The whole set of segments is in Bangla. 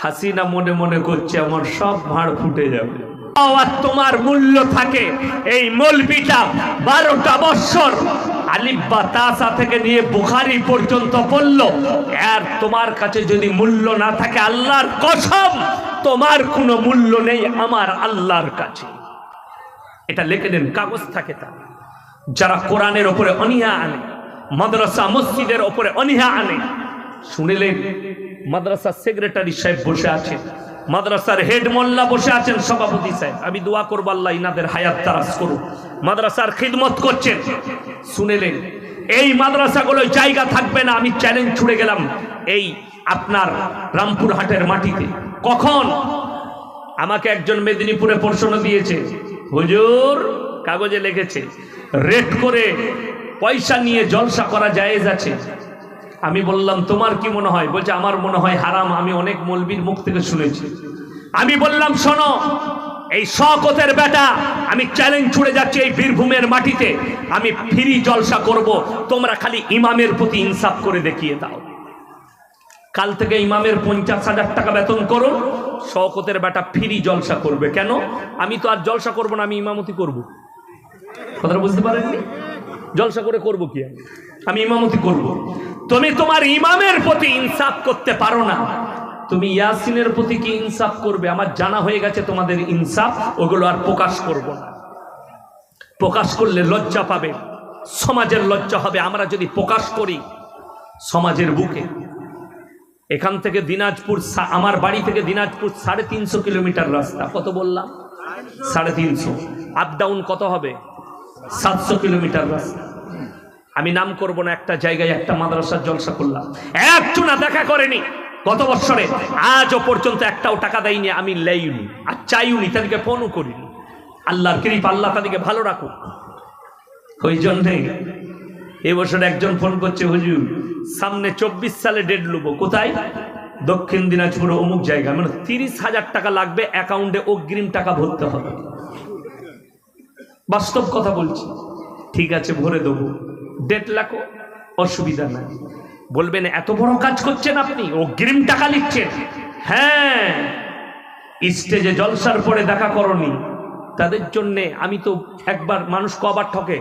হাসিনা মনে মনে করছে, আমার সব ভাঁড় ফুটে যাবে। আর তোমার মূল্য থাকে এই মলবিটা বারোটা বৎসর। আলিব্বা তাসা থেকে নিয়ে বুখারি পর্যন্ত পড়ল আর তোমার কাছে যদি মূল্য না থাকে আল্লাহর কসম, তোমার কোনো মূল্য নেই আমার আল্লাহর কাছে। এটা লিখে দেন, কাগজ থাকে তা যারা কোরআনের ওপরে অনিহা আনে, মাদ্রাসা, মসজিদের ওপরে অনিহা আনে শুনিলেন মাদ্রাসার সেক্রেটারি সাহেব বসে আছেন। মাদ্রাসার হেড মোল্লা বসে আছেন, সভাপতি সাহেব। আমি দোয়া করব আল্লাহ ইনাদের হায়াত তারাস করুন মাদ্রাসার খিদমত করছেন। শুনেলেন, এই মাদ্রাসাগুলো জায়গা থাকবে না, আমি চ্যালেঞ্জ ছুড়ে গেলাম। এই আপনার রামপুরহাটের মাটিতে। কখন? আমাকে একজন মেদিনীপুরে প্রশ্ন দিয়েছে। হুজুর, কাগজে লিখেছে রেট করে পয়সা নিয়ে জলসা করা জায়েজ আছে? আমি বললাম, তোমার কি মনে হয়? বলছে, আমার মনে হয় হারাম, আমি অনেক মলবির মুখ থেকে শুনেছি। আমি বললাম, শোনো, এই শকতের বেটা, আমি চ্যালেঞ্জ ছুড়ে যাচ্ছি এই বীরভূমের মাটিতে। আমি ফিরি জলসা করব, তোমরা খালি ইমামের প্রতি ইনসাফ করে দেখিয়ে দাও। কাল থেকে ইমামের পঞ্চাশ হাজার টাকা বেতন করুন শওকতের বেটা ফিরি জলসা করবে। কেন? আমি তো আর জলসা করব না, আমি ইমামতি করব। কথাটা বুঝতে পারেননি? জলসা করে করব কি আমি? আমি ইমামতি করব। তুমি তোমার ইমামের প্রতি ইনসাফ করতে পারো না। তুমি ইয়াসিনের প্রতি কি ইনসাফ করবে? আমার জানা হয়ে গেছে তোমাদের ইনসাফ, ওগুলো আর প্রকাশ করব না। প্রকাশ করলে লজ্জা পাবে। সমাজের লজ্জা হবে। আমরা যদি প্রকাশ করি সমাজের বুকে। এখান থেকে দিনাজপুর আমার বাড়ি থেকে দিনাজপুর সাড়ে তিনশো কিলোমিটার রাস্তা। কত বললাম? সাড়ে তিনশো। আপ ডাউন কত হবে? সাতশো কিলোমিটার রাস্তা। আমি নাম করব না একটা জায়গায়, একটা মাদ্রাসার জলসা করলাম একজনা দেখা করেনি গত বছরে। আজও পর্যন্ত একটাও টাকা দেয়নি, আমি লেইনি আর চাইনি তাদেরকে ফোনও করিনি। আল্লাহর কৃপ, আল্লাহ তাদেরকে ভালো রাখুক। ওই জন্যে এবছর একজন ফোন করছে, হুজুর, সামনে চব্বিশ সালে ডেট লুবো, কোথায়? দক্ষিণ দিনাজপুর, অমুক জায়গা। মানে তিরিশ হাজার টাকা লাগবে, অ্যাকাউন্টে অগ্রিম টাকা ভরতে হবে। বাস্তব কথা বলছি। ঠিক আছে, ভরে দেবো। ডেট লাখো অসুবিধা নাই। বলবেন, এত বড় কাজ করছেন আপনি? অগ্রিম টাকা লিখছেন। হ্যাঁ স্টেজে জলসার পরে দেখা করনি। তাদের জন্যে আমি তো একবার মানুষ কবার ঠকে।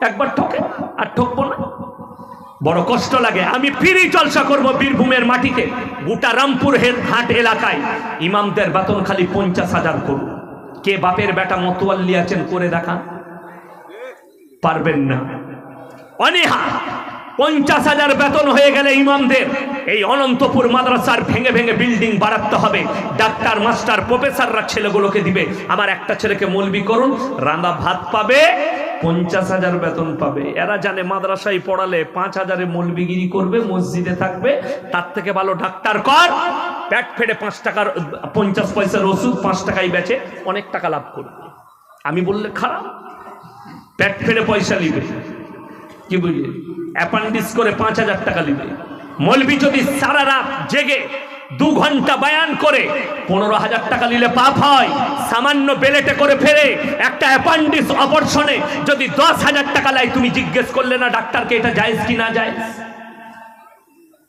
একবার ঠকে, আর ঠকবো না। বড় কষ্ট লাগে। আমি ফিরি জলসা করব বীরভূমের মাটিতে। গোটা রামপুর হে- হাট এলাকায়। ইমামদের বেতন খালি পঞ্চাশ হাজার করব কে বাপের বেটা মতোয়াল্লি আছেন করে দেখান পারবেন না। অনেহা, পঞ্চাশ হাজার বেতন হয়ে গেলে ইমামদের। এই অনন্তপুর মাদ্রাসার ভেঙে ভেঙে বিল্ডিং বাড়াতে হবে। ডাক্তার, মাস্টার, প্রফেসররা ছেলেগুলোকে দিবে। আমার একটা ছেলেকে মলবি করুন রান্না ভাত পাবে। পঞ্চাশ হাজার বেতন পাবে। এরা জানে মাদ্রাসায় পড়ালে পাঁচ হাজারে মলবিগিরি করবে, মসজিদে থাকবে, তার থেকে ভালো ডাক্তার কর। প্যাট ফেটে পাঁচ টাকার, পঞ্চাশ পয়সার ওষুধ, পাঁচ টাকায় বেচে অনেক টাকা লাভ করবে। আমি বললে খারাপ। প্যাট ফেটে পয়সা নিবে। কি বুঝলি? অ্যাপান্ডিস করে পাঁচ হাজার টাকা নিবে। মলবি যদি সারা রাত জেগে দু ঘণ্টা বায়ান করে পনেরো হাজার টাকা নিলে পাপ হয়। সামান্য বেলেটে করে ফেরে একটা অ্যাপান্ডিস অপারেশনে যদি দশ হাজার টাকা লাই তুমি জিজ্ঞেস করলে না ডাক্তারকে এটা জায়েজ কি না যায়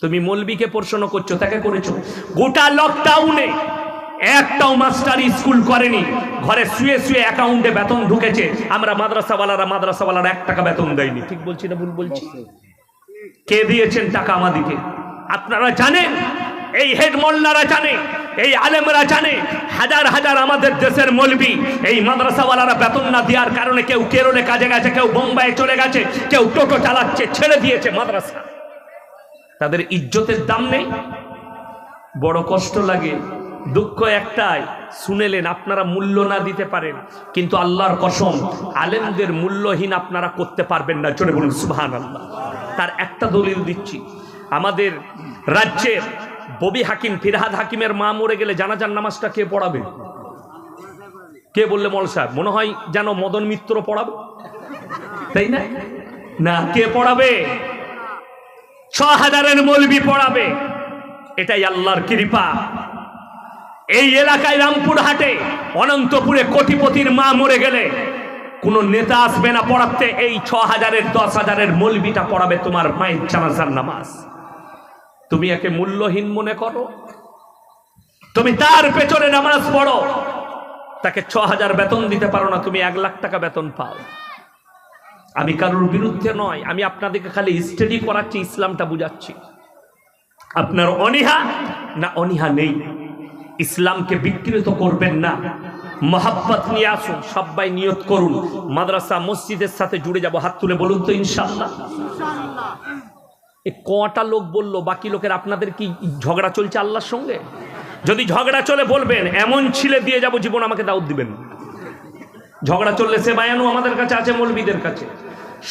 তুমি মলবিকে প্রশ্ন করছ তাকে করেছ। গোটা লকডাউনে একটাও মাস্টার স্কুল করেনি। ঘরে শুয়ে শুয়ে অ্যাকাউন্টে বেতন ঢুকেছে। আমরা মাদ্রাসাওয়ালারা মাদ্রাসাওয়ালারা এক টাকা বেতন দেয়নি। ঠিক বলছি না ভুল বলছি? কে দিয়েছেন টাকা আমাদিকে আপনারা জানেন? এই হেড মোল্লারা জানে, এই আলেমরা জানে, হাজার হাজার আমাদের দেশের মলবি, এই মাদ্রাসাওয়ালারা বেতন না দেওয়ার কারণে কেউ কেরলে কাজে গেছে, কেউ বোম্বাই চলে গেছে, কেউ টোটো চালাচ্ছে, ছেড়ে দিয়েছে মাদ্রাসা। তাদের ইজ্জতের দাম নেই, বড় কষ্ট লাগে, দুঃখ একটাই, শুনেলেন আপনারা মূল্য না দিতে পারেন, কিন্তু আল্লাহর কসম, আলেমদের মূল্যহীন আপনারা করতে পারবেন না চলে বলুন সুবহান আল্লাহ তার একটা দলিল দিচ্ছি, আমাদের রাজ্যের ববি হাকিম, ফিরহাদ হাকিমের মা মরে গেলে জানাজার নামাজটা কে পড়াবে? কে বললে মল সাহেব? মনে হয় যেন মদন মিত্র পড়াবে। তাই না? না, কে পড়াবে? ছ হাজারের মলবি পড়াবে। এটাই আল্লাহর কৃপা। এই এলাকায় রামপুর হাটে অনন্তপুরে কোটিপতির মা মরে গেলে কোন নেতা আসবে না পড়াতে। এই ছ হাজারের দশ হাজারের মলবিটা পড়াবে তোমার মায়ের জানাজার নামাজ। তুমি একে মূল্যহীন মনে করো? তুমি তার পেছনে নামাজ পড়ো। তাকে ছ হাজার বেতন দিতে পারো না, তুমি এক লাখ টাকা বেতন পাও। আমি কারোর বিরুদ্ধে নয়, আমি আপনাদেরকে খালি স্টাডি করাচ্ছি, ইসলামটা বুঝাচ্ছি। আপনার অনীহা না অনীহা নেই? ইসলামকে বিকৃত করবেন না। মহাব্বত নিয়ে আসুন, সবাই নিয়ত করুন। মাদ্রাসা, মসজিদের সাথে জুড়ে যাব, হাত তুলে বলুন তো ইনশাল্লাহ। এ কটা লোক বলল, বাকি লোকের আপনাদের কি ঝগড়া চলছে আল্লাহর সঙ্গে? যদি ঝগড়া চলে বলবেন, এমন ছিলে দিয়ে যাব, জীবন আমাকে দাউদ দিবেন। ঝগড়া চললে সে বায়ানু আমাদের কাছে আছে, মৌলবীদের কাছে।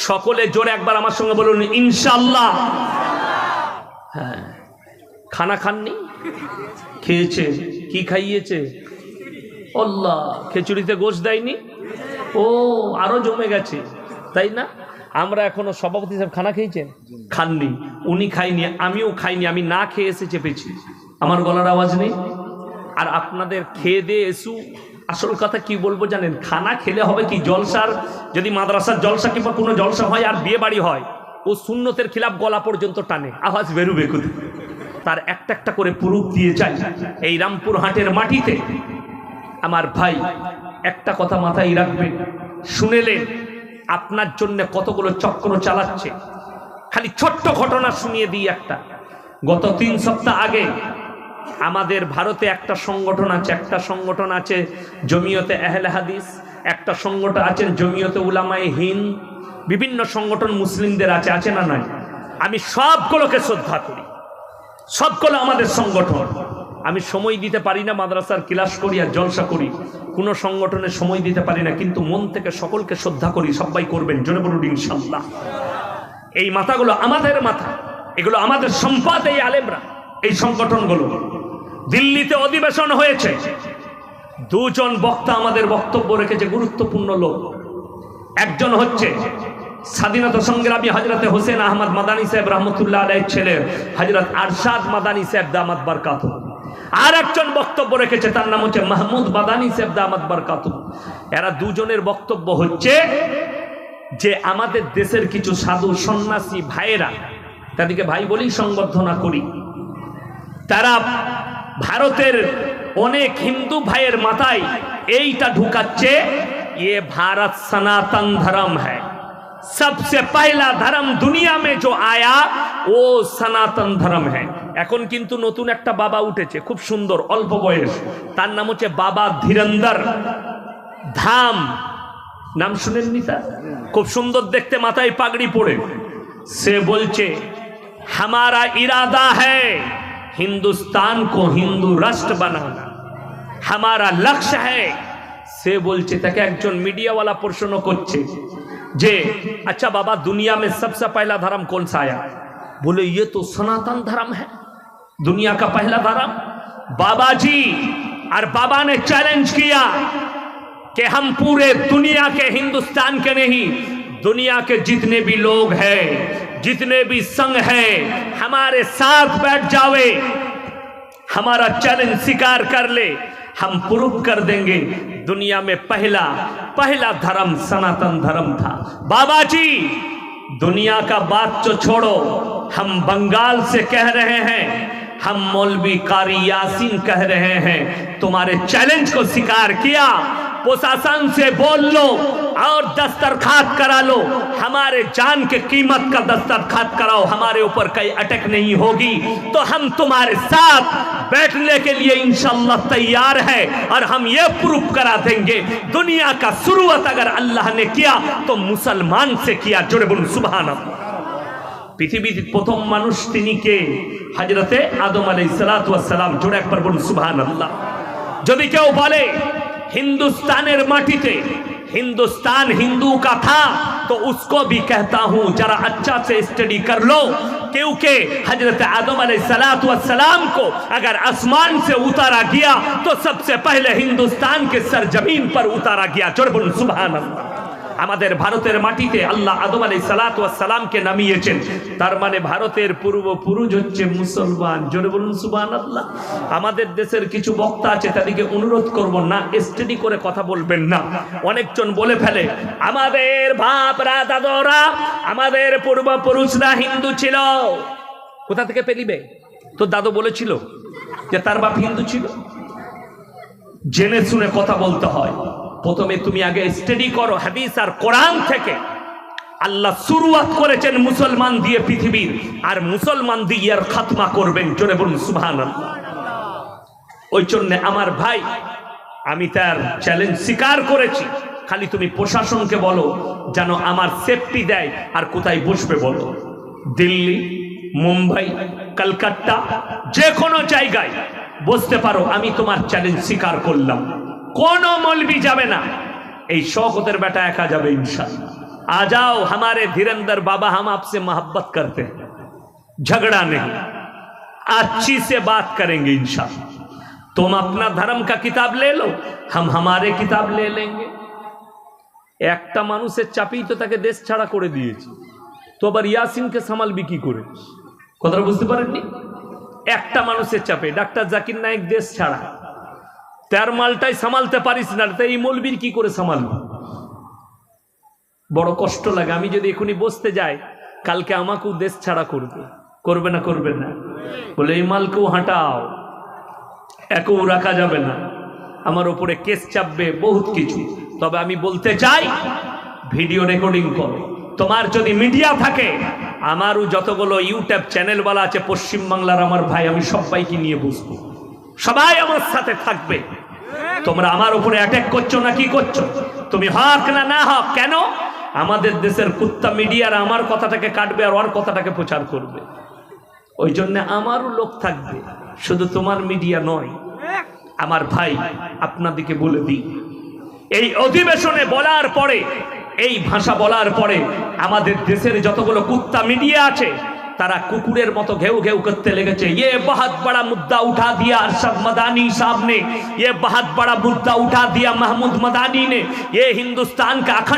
সকলে জোরে একবার আমার সঙ্গে বলুন ইনশাল্লাহ হ্যাঁ খানা খাননি? খেয়েছে? কি খাইয়েছে? আল্লাহ, খিচুড়িতে গোশ দেয়নি? ও, আরও জমে গেছে, তাই না? আমরা এখনও সভাপতি সাহেব খানা খেয়েছেন? খাননি। উনি খাইনি, আমিও খাইনি, আমি না খেয়ে এসে চেপেছি। আমার গলার আওয়াজ নেই। আর আপনাদের খেয়ে দিয়ে এসু, আসল কথা কি বলব জানেন? খানা খেলে হবে কি জলসার? যদি মাদ্রাসার জলসা কিংবা কোনো জলসা হয় আর বিয়ে বাড়ি হয়, ও শূন্যতের খিলাফ গলা পর্যন্ত টানে। আওয়াজ বেরুবে কোথায়? তার একটা একটা করে পুরুষ দিয়ে যায়। এই রামপুর হাটের মাটিতে আমার ভাই একটা কথা মাথায় রাখবেন। শুনেলেন আপনার জন্য কতগুলো চক্র চালাচ্ছে? খালি ছোট্ট ঘটনা শুনিয়ে দিই একটা। গত তিন সপ্তাহ আগে আমাদের ভারতে একটা সংগঠন আছে, একটা সংগঠন আছে জমিয়তে আহলে হাদিস, একটা সংগঠন আছে জমিয়তে উলামায়ে হিন্দ, বিভিন্ন সংগঠন মুসলিমদের আছে আছে না নাই? আমি সবগুলোকে শ্রদ্ধা করি। সবগুলো আমাদের সংগঠন। আমি সময় দিতে পারি না মাদ্রাসার ক্লাস করি আর জলসা করি। কোনো সংগঠনে সময় দিতে পারি না, কিন্তু মন থেকে সকলকে শ্রদ্ধা করি, সবাই করবেন। জনে বলুন ইনশাল্লাহ এই মাথাগুলো আমাদের মাথা, এগুলো আমাদের সম্পদ এই আলেমরা, এই সংগঠনগুলো। দিল্লিতে অধিবেশন হয়েছে। দুজন বক্তা আমাদের বক্তব্য রেখেছে গুরুত্বপূর্ণ লোক। একজন হচ্ছে স্বাধীনতা সংগ্রামী হজরত হোসেন আহমদ মাদানী সাহেব রহমতুল্লাহ আলাইহির ছেলে হজরত আরশাদ মাদানী সাহেব দামাত বরকাত আর একজন বক্তব্য রেখেছে, তার নাম হচ্ছে মাহমুদ বাদানি সেবদা আহমদ এরা দুজনের বক্তব্য হচ্ছে যে আমাদের দেশের কিছু সাধু সন্ন্যাসী ভাইয়েরা, তাদেরকে ভাই বলেই সংবর্ধনা করি, তারা ভারতের অনেক হিন্দু ভাইয়ের মাথায় এইটা ঢুকাচ্ছে, এ ভারত সনাতন ধর্ম হ্যাঁ सबसे पहला धर्म दुनिया में जो आया वो সনাতন ধর্ম है এখন কিন্তু নতুন একটা বাবা উঠেছে খুব সুন্দর অল্প বয়স তার নাম হচ্ছে বাবা ধীরেন্দর ধাম নাম শুনেননি তা খুব সুন্দর দেখতে মাথায় পাগড়ি পড়ে সে বলছে हमारा इरादा है हिंदुस्तान को हिंदू राष्ट्र बनाना हमारा लक्ष्य है সে বলছে তাকে একজন মিডিয়াওয়ালা প্রশ্ন করছে جے اچھا بابا، دنیا میں سب سے پہلا دھرم کون سا آیا؟ بولے، یہ تو سناتن دھرم ہے۔ دنیا کا پہلا دھرم؟ بابا جی اور بابا نے چیلنج کیا کہ ہم پورے دنیا کے ہندوستان کے نہیں، دنیا کے جتنے بھی لوگ ہیں، جتنے بھی سنگ ہیں، ہمارے ساتھ بیٹھ جاوے، ہمارا چیلنج سکار کر لے، ہم پروف کر دیں گے۔ دنیا میں پہلا پہلا دھرم سناتن دھرم تھا۔ بابا جی دنیا کا بات جو چھوڑو۔ ہم بنگال سے کہہ رہے ہیں، ہم مولوی قاری یاسین کہہ رہے ہیں۔ تمہارے چیلنج کو سکار کیا۔ پرشاسن سے بول لو اور دسترخوات کرا لو۔ ہمارے جان کے قیمت کا دسترخوات کراؤ۔ ہمارے اوپر کئی اٹک نہیں ہوگی۔ تو ہم تمہارے ساتھ بیٹھنے کے لیے انشاءاللہ تیار ہے اور ہم یہ پروپ کرا دیں گے۔ دنیا کا سروت اگر اللہ نے کیا تو مسلمان سے کیا۔ جڑے بن سبحان اللہ۔ পৃথিবীর প্রথম মানুষ তিনি কে پر আদম আলাই সালাম জোড় کیا বলুন جو যদি কেউ বলে ہندوستان مٹی تے ہندوستان ہندو کا تھا، تو اس کو بھی کہتا ہوں ذرا اچھا سے اسٹڈی کر لو، کیونکہ حضرت آدم علیہ السلام کو اگر آسمان سے اتارا گیا، تو سب سے پہلے ہندوستان کے سرزمین پر اتارا گیا۔ چربن سبحان اللہ۔ আমাদের ভারতের মাটিতে আল্লাহ আদম আলাই সালাতামকে নামিয়েছেন। তার মানে ভারতের পূর্বপুরুষ হচ্ছে মুসলমান। জোরে বলুন সুবান আল্লাহ আমাদের দেশের কিছু বক্তা আছে, তাদেরকে অনুরোধ করব না স্টেডি করে কথা বলবেন না। অনেকজন বলে ফেলে, আমাদের বাপরা, দাদরা, আমাদের পূর্বপুরুষরা হিন্দু ছিল। কোথা থেকে পেলিবে তো দাদু বলেছিল যে তার বাপ হিন্দু ছিল। জেনে শুনে কথা বলতে হয়। প্রথমে তুমি আগে স্টাডি করো হাদিস আর কোরআন থেকে। আল্লাহ শুরুয়াত করেছেন মুসলমান দিয়ে পৃথিবীর। আর মুসলমান দিয়ে আর খাতমা করবেন, জোরে বলুন, সুবহানাল্লাহ। ওই জন্য আমার ভাই, আমি তার চ্যালেঞ্জ স্বীকার করেছি। খালি তুমি প্রশাসনকে বলো, যেন আমার সেফটি দেয়, আর কোথায় বসবে বলো। দিল্লি, মুম্বাই, কলকাতা যে কোনো জায়গায় বসতে পারো, আমি তোমার চ্যালেঞ্জ স্বীকার করলাম। কোনো মলবি যাবে না এই শওকতের বেটা একা যাবে ইনশাল্লাহ आ जाओ हमारे धीरेन्द्र बाबा हम आपसे मोहब्बत करते हैं झगड़ा नहीं अच्छी से बात करेंगे इंशाल्लाह तुम अपना धर्म का किताब ले लो हम हमारे किताब ले लेंगे একটা মানুষের চাপেই তো তাকে দেশ ছাড়া করে দিয়েছি তো আবার ইয়াসিনকে সামালবি কি করে কথাটা বুঝতে পারেননি একটা মানুষের চাপে ডাক্তার জাকির নায়েক দেশ ছাড়া তার মালটাই সামালতে পারিস না তাই এই মলবির কি করে সামালবি? বড় কষ্ট লাগে, আমি যদি এখনই বসতে যাই, কালকে আমাকেও দেশ ছাড়া করবে। করবে না করবে না। বলে, এই মালকেও হাঁটাও, একেও রাখা যাবে না। আমার ওপরে কেস চাপবে বহুত কিছু। তবে আমি বলতে চাই, ভিডিও রেকর্ডিং করো। তোমার যদি মিডিয়া থাকে, আমারও যতগুলো ইউটিউব চ্যানেলওয়ালা আছে, পশ্চিমবাংলার আমার ভাই, আমি সবাইকে নিয়ে বসবো। সবাই আমার সাথে থাকবে। তোমরা আমার উপরে অ্যাটাক করছ না কি করছ? তুমি হক না না হক, কেন? আমাদের দেশের কুত্তা মিডিয়ার আমার কথাটাকে কাটবে আর ওর কথাটাকে প্রচার করবে। ওই জন্য আমারও লোক থাকবে, শুধু তোমার মিডিয়া নয়, আমার ভাই আপনাদিকে বলে দিই। এই অধিবেশনে বলার পরে, এই ভাষা বলার পরে আমাদের দেশের যতগুলো কুত্তা মিডিয়া আছে تارا ککوڑیر ککڑے گھو گھی کرتے لگے یہ بہت بڑا مدد اٹھا دیا ارشد مدانی صاحب نے یہ بہت بڑا مدعا اٹھا دیا محمود مدانی نے یہ ہندوستان کا اکھنڈ